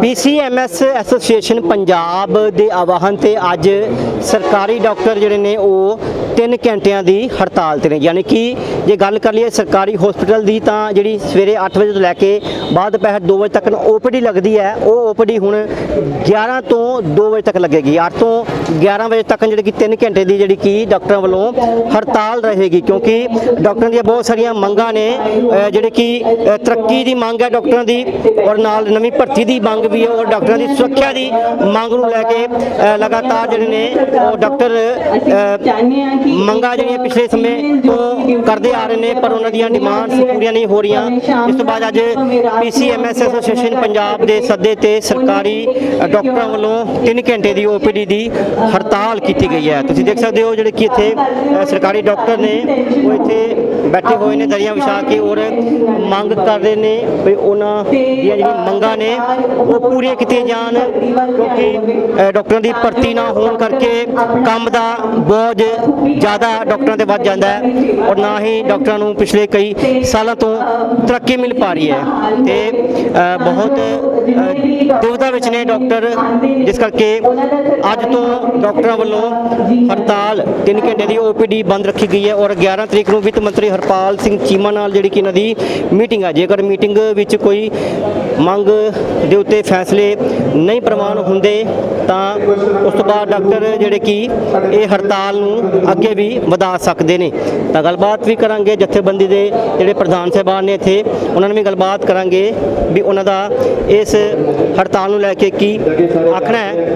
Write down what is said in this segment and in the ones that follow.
PCMS association Punjab ਦੇ ਆਵਾਹਨ ਤੇ ਅੱਜ ਸਰਕਾਰੀ ਡਾਕਟਰ ਜਿਹੜੇ ਨੇ ਉਹ 3 ਘੰਟਿਆਂ ਦੀ ਹੜਤਾਲ ਤੇ ਨੇ। ਯਾਨੀ ਕਿ ਜੇ ਗੱਲ ਕਰ ਲਈਏ ਸਰਕਾਰੀ ਹਸਪੀਟਲ ਦੀ ਤਾਂ ਜਿਹੜੀ ਸਵੇਰੇ 8 ਵਜੇ ਤੋਂ ਲੈ ਕੇ ਬਾਅਦ ਦੁਪਹਿਰ 2 ਵਜੇ ਤੱਕ ਓਪੀਡੀ ਲੱਗਦੀ ਹੈ। ਉਹ ਓਪੀਡੀ ਹੁਣ 11 ਤੋਂ 2 ਵਜੇ ਤੱਕ ਲੱਗੇਗੀ। 8 ਤੋਂ 11 ਵਜੇ ਤੱਕ ਜਿਹੜੀ ਕਿ 3 ਘੰਟੇ ਦੀ ਜਿਹੜੀ ਕਿ ਡਾਕਟਰਾਂ ਵੱਲੋਂ ਹੜਤਾਲ ਰਹੇਗੀ। ਕਿਉਂਕਿ ਡਾਕਟਰਾਂ ਦੀਆਂ ਬਹੁਤ ਸਾਰੀਆਂ ਮੰਗਾਂ ਨੇ। ਜਿਹੜੇ ਕਿ ਤਰੱਕੀ ਦੀ ਮੰਗ ਹੈ ਡਾਕਟਰਾਂ ਦੀ ਔਰ ਨਾਲ ਨਵੀਂ ਭਰਤੀ ਦੀ ਮੰਗ ਵੀ ਹੈ। ਔਰ ਡਾਕਟਰਾਂ ਦੀ ਸੁਰੱਖਿਆ ਦੀ ਮੰਗ ਨੂੰ ਲੈ ਕੇ ਲਗਾਤਾਰ ਜਿਹੜੇ ਨੇ ਉਹ ਡਾਕਟਰ, ਅਹ ਮੰਗਾਂ ਜਿਹੜੀਆਂ ਪਿਛਲੇ ਸਮੇਂ ਤੋਂ ਕਰਦੇ ਆ ਰਹੇ ਨੇ ਪਰ ਉਹਨਾਂ ਦੀਆਂ ਡਿਮਾਂਡਸ ਪੂਰੀਆਂ ਨਹੀਂ ਹੋ ਰਹੀਆਂ। ਇਸ ਤੋਂ ਬਾਅਦ ਅੱਜ ਪੀਸੀਐਮਐਸ ਐਸੋਸੀਏਸ਼ਨ ਪੰਜਾਬ ਦੇ ਸੱਦੇ ਤੇ ਸਰਕਾਰੀ ਅ, ਡਾਕਟਰਾਂ ਵੱਲੋਂ 3 ਘੰਟੇ ਦੀ ਓਪੀਡੀ ਦੀ ਹੜਤਾਲ ਕੀਤੀ ਗਈ ਹੈ। ਤੁਸੀਂ ਦੇਖ ਸਕਦੇ ਹੋ ਜਿਹੜੇ ਕਿ ਇੱਥੇ ਸਰਕਾਰੀ ਡਾਕਟਰ ਨੇ ਉਹ ਇੱਥੇ ਬੈਠੇ ਹੋਏ ਨੇ ਦਰੀਆਂ ਵਿਛਾ ਕੇ ਔਰ ਮੰਗ ਕਰ ਰਹੇ ਨੇ ਵੀ ਉਹਨਾਂ ਦੀਆਂ ਜਿਹੜੀਆਂ ਮੰਗਾਂ ਨੇ ਉਹ ਪੂਰੀਆਂ ਕੀਤੀਆਂ ਜਾਣ ਕਿਉਂਕਿ ਅ, ਡਾਕਟਰਾਂ ਦੀ ਭਰਤੀ ਨਾ ਹੋਣ ਕਰਕੇ ਕੰਮ ਦਾ ਬੋਝ ਜ਼ਿਆਦਾ ਡਾਕਟਰਾਂ ਤੇ ਵੱਧ ਜਾਂਦਾ ਹੈ ਔਰ ਨਾ ਹੀ ਡਾਕਟਰਾਂ ਨੂੰ ਪਿਛਲੇ ਕਈ ਸਾਲਾਂ ਤੋਂ ਤਰੱਕੀ ਮਿਲ ਪਾ ਰਹੀ ਹੈ। ਤੇ ਬਹੁਤ ਦੁਵਿਧਾ ਵਿੱਚ ਨੇ ਡਾਕਟਰ। ਜਿਸ ਕਰਕੇ ਅੱਜ ਤੋਂ ਡਾਕਟਰਾਂ ਵੱਲੋਂ ਹੜਤਾਲ 3 ਘੰਟੇ ਦੀ ਓਪੀਡੀ ਬੰਦ ਰੱਖੀ ਗਈ ਹੈ ਔਰ 11 ਤਰੀਕ ਨੂੰ ਵਿੱਤ ਮੰਤਰੀ ਹਰਪਾਲ ਸਿੰਘ ਚੀਮਾ ਨਾਲ ਜਿਹੜੀ ਕਿ ਇਹਨਾਂ ਦੀ ਮੀਟਿੰਗ ਹੈ ਜੇਕਰ ਮੀਟਿੰਗ ਵਿੱਚ ਕੋਈ ਮੰਗ ਦੇ ਉੱਤੇ ਫੈਸਲੇ ਨਹੀਂ ਪ੍ਰਵਾਨ ਹੁੰਦੇ ਤਾਂ ਉਸ ਤੋਂ ਬਾਅਦ ਡਾਕਟਰ ਜਿਹੜੇ ਕਿ ਇਹ ਹੜਤਾਲ ਨੂੰ ਅੱਗੇ ਵੀ ਵਧਾ ਸਕਦੇ ਨੇ। ਤਾਂ ਗੱਲਬਾਤ ਵੀ ਕਰਾਂਗੇ ਜਥੇਬੰਦੀ ਦੇ ਜਿਹੜੇ ਪ੍ਰਧਾਨ ਸਾਹਿਬਾਨ ਨੇ ਇੱਥੇ, ਉਹਨਾਂ ਨਾਲ ਵੀ ਗੱਲਬਾਤ ਕਰਾਂਗੇ ਵੀ ਉਹਨਾਂ ਦਾ ਇਸ ਹੜਤਾਲ ਨੂੰ ਲੈ ਕੇ ਕੀ ਆਖਣਾ ਹੈ।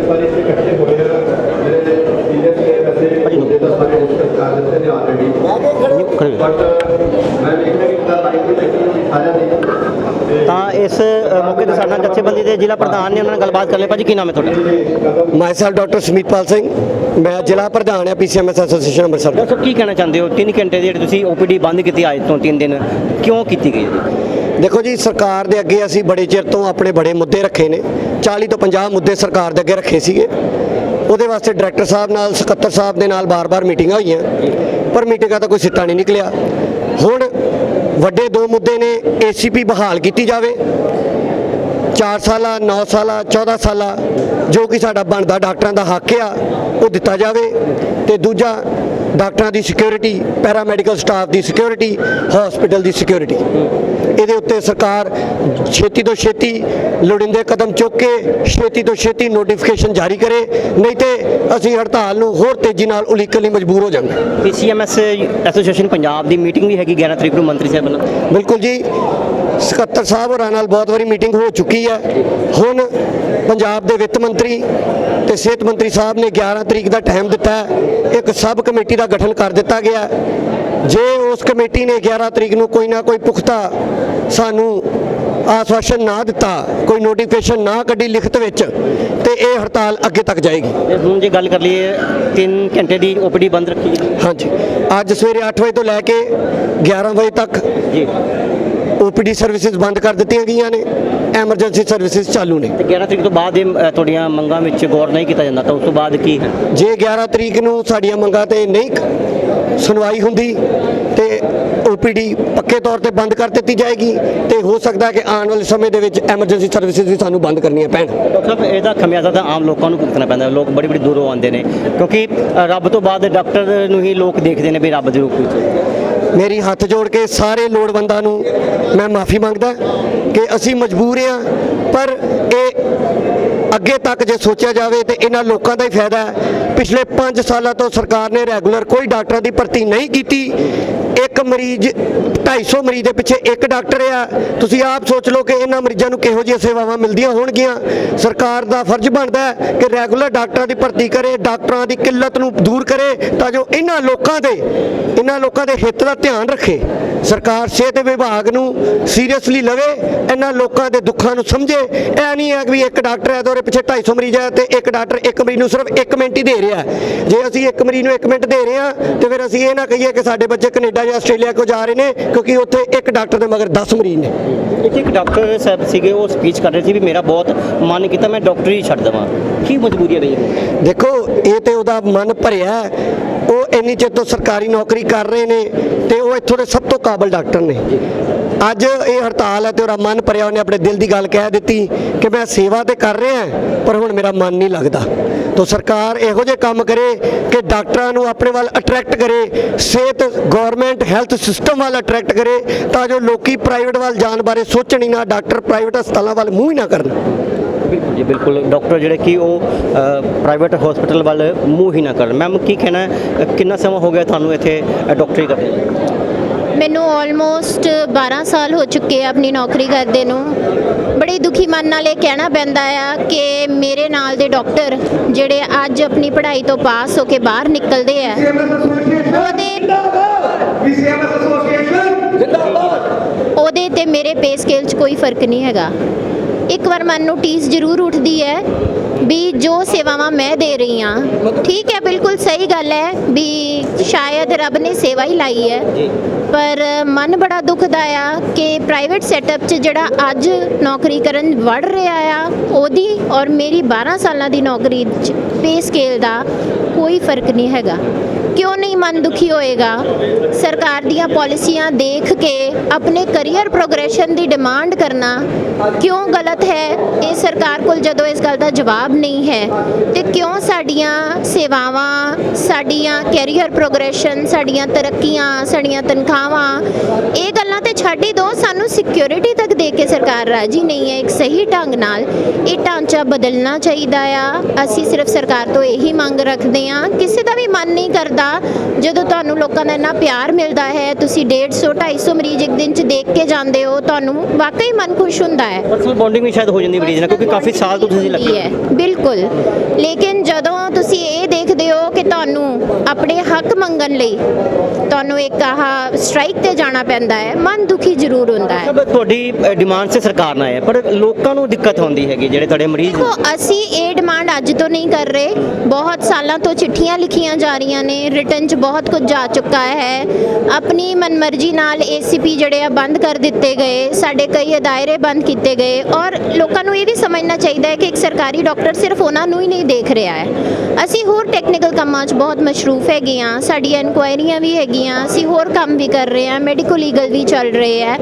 ਤਾਂ ਇਸ ਮੌਕੇ ਤੇ ਸਾਡੇ ਜਥੇਬੰਦੀ ਦੇ ਜ਼ਿਲ੍ਹਾ ਪ੍ਰਧਾਨ ਨੇ ਉਹਨਾਂ ਨਾਲ ਗੱਲਬਾਤ ਕਰ ਲਈ। ਭਾਜੀ ਕੀ ਨਾਮ ਹੈ ਤੁਹਾਡਾ? Myself doctor Sameetpal Singh. ਮੈਂ ਜ਼ਿਲ੍ਹਾ ਪ੍ਰਧਾਨ ਹਾਂ ਪੀਸੀਐਮਐਸ ਐਸੋਸੀਏਸ਼ਨ ਅੰਮ੍ਰਿਤਸਰ ਦਾ। ਦੱਸੋ ਕੀ ਕਹਿਣਾ ਚਾਹੁੰਦੇ ਹੋ? 3 ਘੰਟੇ ਦੀ ਜਿਹੜੀ ਤੁਸੀਂ ਓਪੀਡੀ ਬੰਦ ਕੀਤੀ ਅੱਜ ਤੋਂ 3 ਦਿਨ ਕਿਉਂ ਕੀਤੀ ਗਈ ਹੈ? ਜੀ ਦੇਖੋ ਜੀ ਸਰਕਾਰ ਦੇ ਅੱਗੇ ਅਸੀਂ ਬੜੇ ਚਿਰ ਤੋਂ ਆਪਣੇ ਬੜੇ ਮੁੱਦੇ ਰੱਖੇ ਨੇ। 40 ਤੋਂ 50 ਮੁੱਦੇ ਸਰਕਾਰ ਦੇ ਅੱਗੇ ਰੱਖੇ ਸੀਗੇ। ਉਹਦੇ ਵਾਸਤੇ ਡਾਇਰੈਕਟਰ ਸਾਹਿਬ ਨਾਲ, ਸਕੱਤਰ ਸਾਹਿਬ ਦੇ ਨਾਲ ਬਾਰ-ਬਾਰ ਮੀਟਿੰਗਾਂ ਹੋਈਆਂ, ਪਰ ਮੀਟਿੰਗਾਂ ਦਾ ਕੋਈ ਸਿੱਟਾ ਨਹੀਂ ਨਿਕਲਿਆ। ਹੁਣ ਵੱਡੇ ਦੋ ਮੁੱਦੇ ਨੇ, ਏਸੀਪੀ ਬਹਾਲ ਕੀਤੀ ਜਾਵੇ। 4 ਸਾਲਾ 9 ਸਾਲਾ 14 ਸਾਲਾ, ਜੋ ਕਿ ਸਾਡਾ ਬਣਦਾ ਡਾਕਟਰਾਂ ਦਾ ਹੱਕ ਆ, ਉਹ ਦਿੱਤਾ ਜਾਵੇ। ਤੇ ਦੂਜਾ ਡਾਕਟਰਾਂ ਦੀ ਸਿਕਿਉਰਿਟੀ ਪੈਰਾਮੈਡੀਕਲ ਸਟਾਫ ਦੀ ਸਿਕਿਉਰਿਟੀ ਹਸਪੀਟਲ ਦੀ ਸਿਕਿਉਰਿਟੀ ਇਹਦੇ ਉੱਤੇ ਸਰਕਾਰ ਛੇਤੀ ਤੋਂ ਛੇਤੀ ਲੋੜੀਂਦੇ ਕਦਮ ਚੁੱਕ ਕੇ ਛੇਤੀ ਤੋਂ ਛੇਤੀ ਨੋਟੀਫਿਕੇਸ਼ਨ ਜਾਰੀ ਕਰੇ ਨਹੀਂ ਤੇ ਅਸੀਂ ਹੜਤਾਲ ਨੂੰ ਹੋਰ ਤੇਜ਼ੀ ਨਾਲ ਉਲੀਕਣ ਲਈ ਮਜਬੂਰ ਹੋ ਜਾਵਾਂਗੇ। ਪੀਸੀਐਮਐਸ ਐਸੋਸੀਏਸ਼ਨ ਪੰਜਾਬ ਦੀ ਮੀਟਿੰਗ ਵੀ ਹੈਗੀ 11 ਤਰੀਕ ਨੂੰ ਮੰਤਰੀ ਸਾਹਿਬ ਨਾਲ ਬਿਲਕੁਲ ਜੀ ਸਕੱਤਰ ਸਾਹਿਬ ਹੋਰਾਂ ਨਾਲ ਬਹੁਤ ਵਾਰੀ ਮੀਟਿੰਗ ਹੋ ਚੁੱਕੀ ਹੈ। ਹੁਣ ਪੰਜਾਬ ਦੇ ਵਿੱਤ ਮੰਤਰੀ ਤੇ ਸਿਹਤ ਮੰਤਰੀ ਸਾਹਿਬ ਨੇ 11 ਤਰੀਕ ਦਾ ਟਾਈਮ ਦਿੱਤਾ ਹੈ। ਇੱਕ ਸਬ ਕਮੇਟੀ ਦਾ ਗਠਨ ਕਰ ਦਿੱਤਾ ਗਿਆ। ਜੇ ਉਸ ਕਮੇਟੀ ਨੇ 11 ਤਰੀਕ ਨੂੰ ਕੋਈ ਨਾ ਕੋਈ ਪੁਖਤਾ ਸਾਨੂੰ ਆਸ਼ਵਾਸਨ ਨਾ ਦਿੱਤਾ ਕੋਈ ਨੋਟੀਫਿਕੇਸ਼ਨ ਨਾ ਕੱਢੀ ਲਿਖਤ ਵਿੱਚ ਤੇ ਇਹ ਹੜਤਾਲ ਅੱਗੇ ਤੱਕ ਜਾਏਗੀ। ਹੁਣ ਜੇ ਗੱਲ ਕਰ ਲਈਏ 3 ਘੰਟੇ ਦੀ ਓਪੀਡੀ ਬੰਦ ਰੱਖੀ ਹਾਂਜੀ। ਅੱਜ ਸਵੇਰੇ 8 ਵਜੇ ਤੋਂ ਲੈ ਕੇ 11 ਵਜੇ ਤੱਕ ਜੀ। ਓਪੀਡੀ ਸਰਵਿਸਿਜ਼ ਬੰਦ ਕਰ ਦਿੱਤੀਆਂ ਗਈਆਂ ਨੇ ਐਮਰਜੈਂਸੀ ਸਰਵਿਸਿਜ਼ ਚਾਲੂ ਨੇ। ਤੇ 11 ਤਰੀਕ ਤੋਂ ਬਾਅਦ ਇਹ ਅ, ਤੁਹਾਡੀਆਂ ਮੰਗਾਂ ਵਿੱਚ ਗੌਰ ਨਹੀਂ ਕੀਤਾ ਜਾਂਦਾ ਤਾਂ ਉਸ ਤੋਂ ਬਾਅਦ ਕੀ ਹੈ? ਜੇ 11 ਤਰੀਕ ਨੂੰ ਸਾਡੀਆਂ ਮੰਗਾਂ ਤੇ ਨਹੀਂ ਕ- ਸੁਣਵਾਈ ਹੁੰਦੀ ਤੇ ਓਪੀਡੀ ਪੱਕੇ ਤੌਰ ਤੇ ਬੰਦ ਕਰ ਦਿੱਤੀ ਜਾਏਗੀ ਤੇ ਹੋ ਸਕਦਾ ਹੈ ਕਿ ਆਉਣ ਵਾਲੇ ਸਮੇਂ ਦੇ ਵਿੱਚ ਐਮਰਜੈਂਸੀ ਸਰਵਿਸਿਜ਼ ਵੀ ਸਾਨੂੰ ਬੰਦ ਕਰਨੀਆਂ ਪੈਣ। ਡਾਕਟਰ ਸਾਹਿਬ ਇਹਦਾ ਖਮਿਆਜ਼ਾ ਤਾਂ ਆਮ ਲੋਕਾਂ ਨੂੰ ਭੁਗਤਣਾ ਪੈਂਦਾ ਲੋਕ ਬੜੀ ਬੜੀ ਦੂਰੋਂ ਆਉਂਦੇ ਨੇ ਕਿਉਂਕਿ ਅ, ਰੱਬ ਤੋਂ ਬਾਅਦ ਡਾਕਟਰ ਨੂੰ ਹੀ ਲੋਕ ਦੇਖਦੇ ਨੇ ਵੀ ਰੱਬ ਦੇ ਰੂਪ ਵਿੱਚ। ਮੇਰੀ ਹੱਥ ਜੋੜ ਕੇ ਸਾਰੇ ਲੋੜਵੰਦਾਂ ਨੂੰ ਮੈਂ ਮਾਫੀ ਮੰਗਦਾ ਕਿ ਅਸੀਂ ਮਜਬੂਰ ਹਾਂ, ਪਰ ਇਹ ਅੱਗੇ ਤੱਕ ਜੇ ਸੋਚਿਆ ਜਾਵੇ ਤੇ ਇਹਨਾਂ ਲੋਕਾਂ ਦਾ ਹੀ ਫਾਇਦਾ ਹੈ। ਪਿਛਲੇ 5 ਸਾਲਾਂ ਤੋਂ ਸਰਕਾਰ ਨੇ ਰੈਗੂਲਰ ਕੋਈ ਡਾਕਟਰਾਂ ਦੀ ਭਰਤੀ ਨਹੀਂ ਕੀਤੀ। ਇੱਕ ਮਰੀਜ਼ 250 ਮਰੀਜ਼ ਦੇ ਪਿੱਛੇ ਇੱਕ ਡਾਕਟਰ ਆ। ਤੁਸੀਂ ਆਪ ਸੋਚ ਲਓ ਕਿ ਇਹਨਾਂ ਮਰੀਜ਼ਾਂ ਨੂੰ ਕਿਹੋ ਜਿਹੀਆਂ ਸੇਵਾਵਾਂ ਮਿਲਦੀਆਂ ਹੋਣਗੀਆਂ। ਸਰਕਾਰ ਦਾ ਫਰਜ਼ ਬਣਦਾ ਹੈ ਕਿ ਰੈਗੂਲਰ ਡਾਕਟਰਾਂ ਦੀ ਭਰਤੀ ਕਰੇ, ਡਾਕਟਰਾਂ ਦੀ ਕਿੱਲਤ ਨੂੰ ਦੂਰ ਕਰੇ ਤਾਂ ਜੋ ਇਹਨਾਂ ਲੋਕਾਂ ਦੇ, ਇਹਨਾਂ ਲੋਕਾਂ ਦੇ ਹਿੱਤ ਦਾ ਧਿਆਨ ਰੱਖੇ। ਸਰਕਾਰ ਸਿਹਤ ਵਿਭਾਗ ਨੂੰ ਸੀਰੀਅਸਲੀ ਲਵੇ ਇਹਨਾਂ ਲੋਕਾਂ ਦੇ ਦੁੱਖਾਂ ਨੂੰ ਸਮਝੇ। ਇਹ ਨਹੀਂ ਹੈ ਕਿ ਵੀ ਇੱਕ ਡਾਕਟਰ ਹੈ ਤੇ ਉਹਦੇ ਪਿੱਛੇ 250 ਮਰੀਜ਼ ਹੈ ਤੇ ਇੱਕ ਡਾਕਟਰ ਇੱਕ ਮਰੀਜ਼ ਨੂੰ ਸਿਰਫ 1 ਮਿੰਟ ਹੀ ਦੇ ਰਿਹਾ। ਜੇ ਅਸੀਂ ਇੱਕ ਮਰੀਜ਼ ਨੂੰ 1 ਮਿੰਟ ਦੇ ਰਹੇ ਹਾਂ ਤੇ ਫਿਰ ਅਸੀਂ ਇਹ ਨਾ ਕਹੀਏ ਕਿ ਸਾਡੇ ਬੱਚੇ ਕੈਨੇਡਾ ਜਾਂ ਆਸਟ੍ਰੇਲੀਆ ਕੋ ਜਾ ਰਹੇ ਨੇ ਕਿਉਂਕਿ ਉੱਥੇ ਇੱਕ ਡਾਕਟਰ ਦੇ ਮਗਰ 10 ਮਰੀਜ਼ ਨੇ। ਇੱਥੇ ਇੱਕ ਡਾਕਟਰ ਸਾਹਿਬ ਸੀਗੇ ਉਹ ਸਪੀਚ ਕਰ ਰਹੇ ਸੀ ਵੀ ਮੇਰਾ ਬਹੁਤ ਮਨ ਕੀਤਾ ਮੈਂ ਡਾਕਟਰੀ ਹੀ ਛੱਡ ਦੇਵਾਂ। ਕੀ ਮਜਬੂਰੀ ਹੈ ਬਈ ਦੇਖੋ ਇਹ ਤੇ ਉਹਦਾ ਮਨ ਭਰਿਆ। ਉਹ ਇੰਨੀ ਚਿਰ ਤੋਂ ਸਰਕਾਰੀ ਨੌਕਰੀ ਕਰ ਰਹੇ ਨੇ ਤੇ ਉਹ ਇੱਥੋਂ ਦੇ ਸਭ ਤੋਂ ਕਾਬਲ ਡਾਕਟਰ ਨੇ। ਅੱਜ ਇਹ ਹੜਤਾਲ ਹੈ ਤੇ ਉਹਦਾ ਮਨ ਭਰਿਆ, ਉਹਨੇ ਆਪਣੇ ਦਿਲ ਦੀ ਗੱਲ ਕਹਿ ਦਿੱਤੀ ਕਿ ਮੈਂ ਸੇਵਾ ਤੇ ਕਰ ਰਿਹਾ ਪਰ ਹੁਣ ਮੇਰਾ ਮਨ ਨਹੀਂ ਲੱਗਦਾ। ਤੋ ਸਰਕਾਰ ਇਹੋ ਜਿਹੇ ਕੰਮ ਕਰੇ ਕਿ ਡਾਕਟਰਾਂ ਨੂੰ ਆਪਣੇ ਵੱਲ ਅਟਰੈਕਟ ਕਰੇ, ਸਿਹਤ ਗਵਰਨਮੈਂਟ ਹੈਲਥ ਸਿਸਟਮ ਵੱਲ ਅਟਰੈਕਟ ਕਰੇ, ਤਾਂ ਜੋ ਲੋਕੀ ਪ੍ਰਾਈਵੇਟ ਵੱਲ ਜਾਣ ਬਾਰੇ ਸੋਚਣ ਹੀ ਨਾ, ਡਾਕਟਰ ਪ੍ਰਾਈਵੇਟ ਹਸਪਤਾਲਾਂ ਵੱਲ ਮੂੰਹ ਹੀ ਨਾ ਕਰਨ। ਬਿਲਕੁਲ ਜੀ ਬਿਲਕੁਲ। ਡਾਕਟਰ ਜਿਹੜੇ ਕਿ ਉਹ ਪ੍ਰਾਈਵੇਟ ਹਸਪੀਟਲ ਵੱਲ ਮੂੰਹ ਹੀ ਨਾ ਕਰਨ। ਮੈਮ ਕੀ ਕਹਿਣਾ ਕਿੰਨਾ ਸਮਾਂ ਹੋ ਗਿਆ ਤੁਹਾਨੂੰ ਇੱਥੇ ਡਾਕਟਰੀ ਕਰਦੇ ਮੈਨੂੰ ਆਲਮੋਸਟ 12 ਸਾਲ ਹੋ ਚੁੱਕੇ ਆ ਆਪਣੀ ਨੌਕਰੀ ਕਰਦੇ ਨੂੰ। ਬੜੀ ਦੁਖੀ ਮਨ ਨਾਲ ਇਹ ਕਹਿਣਾ ਪੈਂਦਾ ਆ ਕਿ ਮੇਰੇ ਨਾਲ ਦੇ ਡਾਕਟਰ ਜਿਹੜੇ ਅੱਜ ਆਪਣੀ ਪੜ੍ਹਾਈ ਤੋਂ ਪਾਸ ਹੋ ਕੇ ਬਾਹਰ ਨਿਕਲਦੇ ਆ ਉਹਦੇ ਉਹਦੇ ਤੇ ਮੇਰੇ ਪੇ ਸਕੇਲ 'ਚ ਕੋਈ ਫ਼ਰਕ ਨਹੀਂ ਹੈਗਾ। ਇੱਕ ਵਾਰ ਮਨ ਨੂੰ ਟੀਸ ਜ਼ਰੂਰ ਉੱਠਦੀ ਹੈ ਵੀ ਜੋ ਸੇਵਾਵਾਂ ਮੈਂ ਦੇ ਰਹੀ ਹਾਂ। ਠੀਕ ਹੈ ਬਿਲਕੁਲ ਸਹੀ ਗੱਲ ਹੈ ਵੀ ਸ਼ਾਇਦ ਰੱਬ ਨੇ ਸੇਵਾ ਹੀ ਲਾਈ ਹੈ। ਪਰ ਮਨ ਬੜਾ ਦੁਖਦਾ ਆ ਕਿ ਪ੍ਰਾਈਵੇਟ ਸੈਟਅਪ 'ਚ ਜਿਹੜਾ ਅੱਜ ਨੌਕਰੀ ਕਰਨ ਵੜ ਰਿਹਾ ਆ ਉਹਦੀ ਔਰ ਮੇਰੀ 12 ਸਾਲਾਂ ਦੀ ਨੌਕਰੀ 'ਚ ਪੇ ਸਕੇਲ ਦਾ ਕੋਈ ਫ਼ਰਕ ਨਹੀਂ ਹੈਗਾ। ਕਿਉਂ ਨਹੀਂ ਮਨ ਦੁਖੀ ਹੋਏਗਾ? ਸਰਕਾਰ ਦੀਆਂ ਪਾਲਿਸੀਆਂ ਦੇਖ ਕੇ ਆਪਣੇ ਕੈਰੀਅਰ ਪ੍ਰੋਗਰੈਸ਼ਨ ਦੀ ਡਿਮਾਂਡ ਕਰਨਾ ਕਿਉਂ ਗਲਤ ਹੈ? ਇਹ ਸਰਕਾਰ ਕੋਲ ਜਦੋਂ ਇਸ ਗੱਲ ਦਾ ਜਵਾਬ ਨਹੀਂ ਹੈ, ਤੇ ਕਿਉਂ ਸਾਡੀਆਂ ਸੇਵਾਵਾਂ, ਸਾਡੀਆਂ ਕੈਰੀਅਰ ਪ੍ਰੋਗਰੈਸ਼ਨ ਸਾਡੀਆਂ ਤਰੱਕੀਆਂ, ਸਾਡੀਆਂ ਤਨਖਾਹਾਂ, ਇਹ ਗੱਲਾਂ ਤੇ ਛੱਡ ਹੀ ਦਿਓ ਸਾਨੂੰ ਸਿਕਿਉਰਿਟੀ ਤੱਕ ਦੇ ਕੇ ਸਰਕਾਰ ਰਾਜੀ ਨਹੀਂ ਹੈ ਇੱਕ ਸਹੀ ਢੰਗ ਨਾਲ। ਇਹ ਢਾਂਚਾ ਬਦਲਣਾ ਚਾਹੀਦਾ ਆ। ਅਸੀਂ ਸਿਰਫ ਸਰਕਾਰ ਤੋਂ ਇਹੀ ਮੰਗ ਰੱਖਦੇ ਆ ਕਿਸੇ ਦਾ ਵੀ ਮਨ ਨਹੀਂ ਕਰਦਾ ਜਦੋਂ ਤੁਹਾਨੂੰ ਲੋਕਾਂ ਦਾ ਇੰਨਾ ਪਿਆਰ ਮਿਲਦਾ ਹੈ ਤੁਸੀਂ 150 250 ਮਰੀਜ਼ ਇੱਕ ਦਿਨ ਚ ਦੇਖ ਕੇ ਜਾਂਦੇ ਹੋ ਤੁਹਾਨੂੰ ਵਾਕਈ ਮਨ ਖੁਸ਼ ਹੁੰਦਾ ਹੈ। ਪਰਸਨਲ ਬੌਂਡਿੰਗ ਵੀ ਸ਼ਾਇਦ ਹੋ ਜਾਂਦੀ ਮਰੀਜ਼ ਨਾਲ ਕਿਉਂਕਿ ਕਾਫੀ ਸਾਲ ਤੋਂ ਤੁਸੀਂ ਲੱਗੇ ਹੈ ਬਿਲਕੁਲ। ਲੇਕਿਨ ਜਦੋਂ ਤੁਸੀਂ ਇਹ ਦੇਖਦੇ ਹੋ ਕਿ ਤੁਹਾਨੂੰ ਆਪਣੇ ਹੱਕ ਮੰਗਣ ਲਈ ਤੁਹਾਨੂੰ ਇੱਕ ਆਹ ਸਟ੍ਰਾਈਕ ਤੇ ਜਾਣਾ ਪੈਂਦਾ ਹੈ ਮਨ ਦੁਖੀ ਜ਼ਰੂਰ ਹੁੰਦਾ ਹੈ। ਸਭ ਤੁਹਾਡੀ ਡਿਮਾਂਡ ਸੇ ਸਰਕਾਰ ਨਾਲ ਹੈ ਪਰ ਲੋਕਾਂ ਨੂੰ ਦਿੱਕਤ ਹੁੰਦੀ ਹੈਗੀ ਜਿਹੜੇ ਤੁਹਾਡੇ ਮਰੀਜ਼ ਦੇਖੋ ਅਸੀਂ ਇਹ ਡਿਮਾਂਡ ਅੱਜ ਤੋਂ ਨਹੀਂ ਕਰ ਰਹੇ। ਬਹੁਤ ਸਾਲਾਂ ਤੋਂ ਚਿੱਠੀਆਂ ਲਿਖੀਆਂ ਜਾ ਰਹੀਆਂ ਨੇ ਰਿਟਨ 'ਚ ਬਹੁਤ ਕੁਝ ਜਾ ਚੁੱਕਾ ਹੈ। ਆਪਣੀ ਮਨਮਰਜ਼ੀ ਨਾਲ ਏਸੀਪੀ ਜਿਹੜੇ ਆ ਬੰਦ ਕਰ ਦਿੱਤੇ ਗਏ ਸਾਡੇ ਕਈ ਅਦਾਇਰੇ ਬੰਦ ਕੀਤੇ ਗਏ ਔਰ ਲੋਕਾਂ ਨੂੰ ਇਹ ਵੀ ਸਮਝਣਾ ਚਾਹੀਦਾ ਹੈ ਕਿ ਇੱਕ ਸਰਕਾਰੀ ਡਾਕਟਰ ਸਿਰਫ ਉਹਨਾਂ ਨੂੰ ਹੀ ਨਹੀਂ ਦੇਖ ਰਿਹਾ ਹੈ। ਅਸੀਂ ਹੋਰ ਟੈਕਨੀਕਲ ਕੰਮਾਂ 'ਚ ਬਹੁਤ ਮਸ਼ਰੂਫ ਹੈਗੇ ਆ ਸਾਡੀਆਂ ਇਨਕੁਆਇਰੀਆਂ ਵੀ ਹੈਗੀਆਂ ਅਸੀਂ ਹੋਰ ਕੰਮ ਵੀ ਕਰ ਰਹੇ ਹਾਂ ਮੈਡੀਕਲ ਲੀਗਲ ਵੀ ਚੱਲ ਰਹੇ ਹੈ।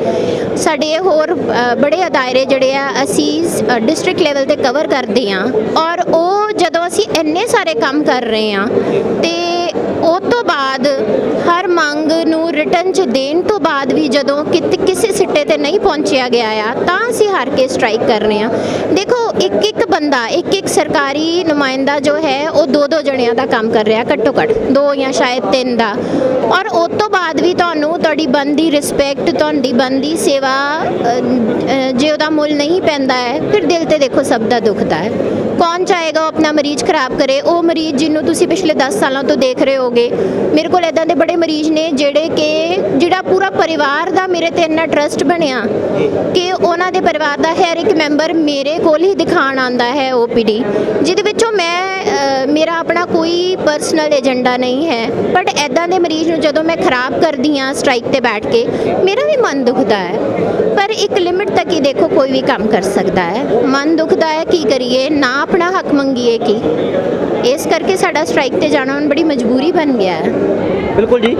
ਸਾਡੇ ਹੋਰ ਬੜੇ ਅਦਾਇਰੇ ਜਿਹੜੇ ਆ, ਅਸੀਂ ਡਿਸਟ੍ਰਿਕਟ ਲੈਵਲ ਤੇ ਕਵਰ ਕਰਦੇ ਹਾਂ। ਔਰ ਉਹ ਜਦੋਂ ਅਸੀਂ ਇੰਨੇ ਸਾਰੇ ਕੰਮ ਕਰ ਰਹੇ ਹਾਂ, ਤੇ ਉਹ ਤੋਂ ਬਾਅਦ ਹਰ ਮੰਗ ਨੂੰ ਰਿਟਰਨ ਚ ਦੇਣ ਤੋਂ ਬਾਅਦ ਵੀ ਜਦੋਂ ਕਿਤ- ਕਿਸੇ ਸਿੱਟੇ ਤੇ ਨਹੀਂ ਪਹੁੰਚਿਆ ਗਿਆ ਆ, ਤਾਂ ਅਸੀਂ ਹਾਰ ਕੇ ਸਟ੍ਰਾਈਕ ਕਰ ਰਹੇ ਆ ਦੇਖੋ ਇੱਕ ਇੱਕ ਬੰਦਾ ਇੱਕ ਇੱਕ ਸਰਕਾਰੀ ਨੁਮਾਇੰਦਾ ਜੋ ਹੈ, ਉਹ ਦੋ ਦੋ ਜਣਿਆਂ ਦਾ ਕੰਮ ਕਰ ਰਿਹਾ ਘੱਟੋ ਘੱਟ ਦੋ ਜਾਂ ਸ਼ਾਇਦ ਤਿੰਨ ਦਾ। ਔਰ ਉਸ ਤੋਂ ਬਾਅਦ ਵੀ ਤੁਹਾਨੂੰ ਤੁਹਾਡੀ ਬੰਦੀ ਰਿਸਪੈਕਟ ਤੁਹਾਡੀ ਬੰਦੀ ਸੇਵਾ ਜੇ ਉਹਦਾ ਮੁੱਲ ਨਹੀਂ ਪੈਂਦਾ ਹੈ, ਫਿਰ ਦਿਲ ਤੇ ਦੇਖੋ ਸਭ ਦਾ ਦੁਖਦਾ ਹੈ। ਕੌਣ ਚਾਹੇਗਾ ਉਹ ਆਪਣਾ ਮਰੀਜ਼ ਖਰਾਬ ਕਰੇ? ਉਹ ਮਰੀਜ਼ ਜਿਹਨੂੰ ਤੁਸੀਂ ਪਿਛਲੇ 10 ਸਾਲਾਂ ਤੋਂ ਦੇਖ ਰਹੇ ਹੋ ਹੋਗੇ ਮੇਰੇ ਕੋਲ ਇਦਾਂ ਦੇ ਬੜੇ ਮਰੀਜ਼ ਨੇ ਜਿਹੜੇ ਕਿ ਜਿਹੜਾ ਪੂਰਾ ਪਰਿਵਾਰ ਦਾ ਮੇਰੇ ਤੇ ਇੰਨਾ ਟਰਸਟ ਬਣਿਆ ਕਿ ਉਹਨਾਂ ਦੇ ਪਰਿਵਾਰ ਦਾ ਹਰ ਇੱਕ ਮੈਂਬਰ ਮੇਰੇ ਕੋਲ ਹੀ ਦਿਖਾਣ ਆਂਦਾ ਹੈ ਓਪੀਡੀ ਜਿਹਦੇ ਵਿੱਚੋਂ ਮੈਂ ਮੇਰਾ ਆਪਣਾ ਕੋਈ ਪਰਸਨਲ ਏਜੰਡਾ ਨਹੀਂ ਹੈ। ਬਟ ਐਦਾਂ ਦੇ ਮਰੀਜ਼ ਨੂੰ ਜਦੋਂ ਮੈਂ ਖਰਾਬ ਕਰਦੀ ਹਾਂ ਸਟ੍ਰਾਈਕ ਤੇ ਬੈਠ ਕੇ ਮੇਰਾ ਵੀ ਮਨ ਦੁਖਦਾ ਹੈ। ਪਰ ਇੱਕ ਲਿਮਿਟ ਤੱਕ ਹੀ ਦੇਖੋ ਕੋਈ ਵੀ ਕੰਮ ਕਰ ਸਕਦਾ ਹੈ। ਮਨ ਦੁਖਦਾ ਹੈ ਕੀ ਕਰੀਏ? ਨਾ ਆਪਣਾ ਹੱਕ ਮੰਗੀਏ ਕੀ? ਇਸ ਕਰਕੇ ਸਾਡਾ ਸਟ੍ਰਾਈਕ ਤੇ ਜਾਣਾ ਹੁਣ ਬੜੀ ਮਜਬੂਰੀ ਬਣ ਗਿਆ ਹੈ। ਬਿਲਕੁਲ ਜੀ।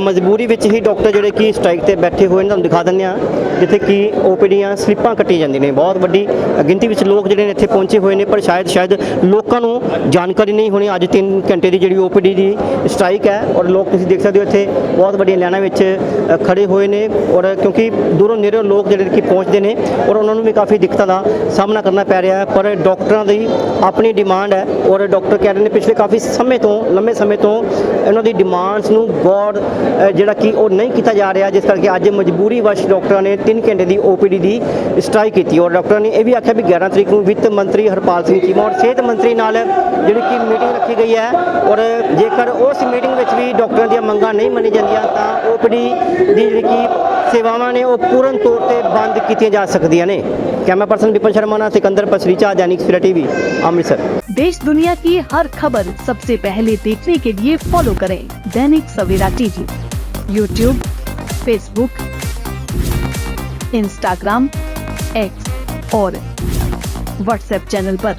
ਮਜਬੂਰੀ ਵਿੱਚ ਹੀ ਡਾਕਟਰ ਜਿਹੜੇ ਕਿ ਸਟ੍ਰਾਈਕ ਤੇ ਬੈਠੇ ਹੋਏ ਨੇ ਤੁਹਾਨੂੰ ਦਿਖਾ ਦਿੰਦੇ ਆ ਜਿੱਥੇ ਕਿ ਓਪੀਡੀਆਂ ਸਲਿੱਪਾਂ ਕੱਟੀ ਜਾਂਦੀਆਂ ਨੇ। ਬਹੁਤ ਵੱਡੀ ਗਿਣਤੀ ਵਿੱਚ ਲੋਕ ਜਿਹੜੇ ਨੇ ਇੱਥੇ ਪਹੁੰਚੇ ਹੋਏ ਨੇ ਪਰ ਸ਼ਾਇਦ ਸ਼ਾਇਦ ਲੋਕਾਂ ਨੂੰ ਜਾਣਕਾਰੀ ਨਹੀਂ ਹੋਣੀ। ਅੱਜ 3 ਘੰਟੇ ਦੀ ਜਿਹੜੀ ਓਪੀਡੀ ਦੀ ਸਟ੍ਰਾਈਕ ਹੈ ਔਰ ਲੋਕ ਤੁਸੀਂ ਦੇਖ ਸਕਦੇ ਹੋ ਇੱਥੇ ਬਹੁਤ ਵੱਡੀਆਂ ਲਾਈਨਾਂ ਵਿੱਚ ਅ, ਖੜੇ ਹੋਏ ਨੇ। ਔਰ ਕਿਉਂਕਿ ਦੂਰੋਂ ਨੇੜੋਂ ਲੋਕ ਲੋਕ ਜਿਹੜੇ ਕਿ ਪਹੁੰਚਦੇ ਨੇ ਔਰ ਉਹਨਾਂ ਨੂੰ ਵੀ ਕਾਫੀ ਦਿੱਕਤਾਂ ਦਾ ਸਾਹਮਣਾ ਕਰਨਾ ਪੈ ਰਿਹਾ ਹੈ। ਪਰ ਡਾਕਟਰਾਂ ਦੀ ਆਪਣੀ ਡਿਮਾਂਡ ਹੈ ਔਰ ਡਾਕਟਰ ਕਹਿ ਰਹੇ ਨੇ ਪਿਛਲੇ ਕਾਫੀ ਸਮੇਂ ਤੋਂ ਲੰਮੇ ਸਮੇਂ ਤੋਂ ਇਹਨਾਂ ਦੀ ਡਿਮਾਂਡਸ ਨੂੰ ਗੌਰ ਜਿਹੜਾ ਕਿ ਉਹ ਨਹੀਂ ਕੀਤਾ ਜਾ ਰਿਹਾ, ਜਿਸ ਕਰਕੇ ਅੱਜ ਮਜਬੂਰੀ ਵਸ਼ ਡਾਕਟਰਾਂ ਨੇ 3 ਘੰਟੇ ਦੀ ਓਪੀਡੀ ਦੀ ਸਟ੍ਰਾਈਕ ਕੀਤੀ ਔਰ ਡਾਕਟਰਾਂ ਨੇ ਇਹ ਵੀ ਆਖਿਆ ਵੀ 11 ਤਰੀਕ ਨੂੰ ਵਿੱਤ ਮੰਤਰੀ ਹਰਪਾਲ ਸਿੰਘ ਚੀਮਾ ਔਰ ਸਿਹਤ ਮੰਤਰੀ ਨਾਲ ਜਿਹੜੀ ਕਿ ਮੀਟਿੰਗ ਰੱਖੀ ਗਈ ਹੈ ਔਰ ਜੇਕਰ ਉਸ ਮੀਟਿੰਗ ਵਿੱਚ ਵੀ ਡਾਕਟਰਾਂ ਦੀਆਂ ਮੰਗਾਂ ਨਹੀਂ ਮੰਨੀ ਜਾਂਦੀਆਂ ਤਾਂ ਓਪੀਡੀ ਦੀ ਜਿਹੜੀ ਕਿ ਸੇਵਾਵਾਂ ਨੇ ਉਹ ਪੂਰਨ ਤੌਰ ਤੇ ਬੰਦ ਕੀਤੀਆਂ ਜਾ ਸਕਦੀਆਂ ਨੇ ਕੈਮਰਾ ਪਰਸਨ ਵਿਪਨ ਸ਼ਰਮਾ ਨਾਲ ਸਿਕੰਦਰ ਪਸਰੀਚਾ दैनिक सवेरा टीवी अमृतसर देश दुनिया की हर खबर सबसे पहले देखने के लिए फॉलो करें Dainik Savera TV YouTube Facebook Instagram X और व्हाट्सएप चैनल पर।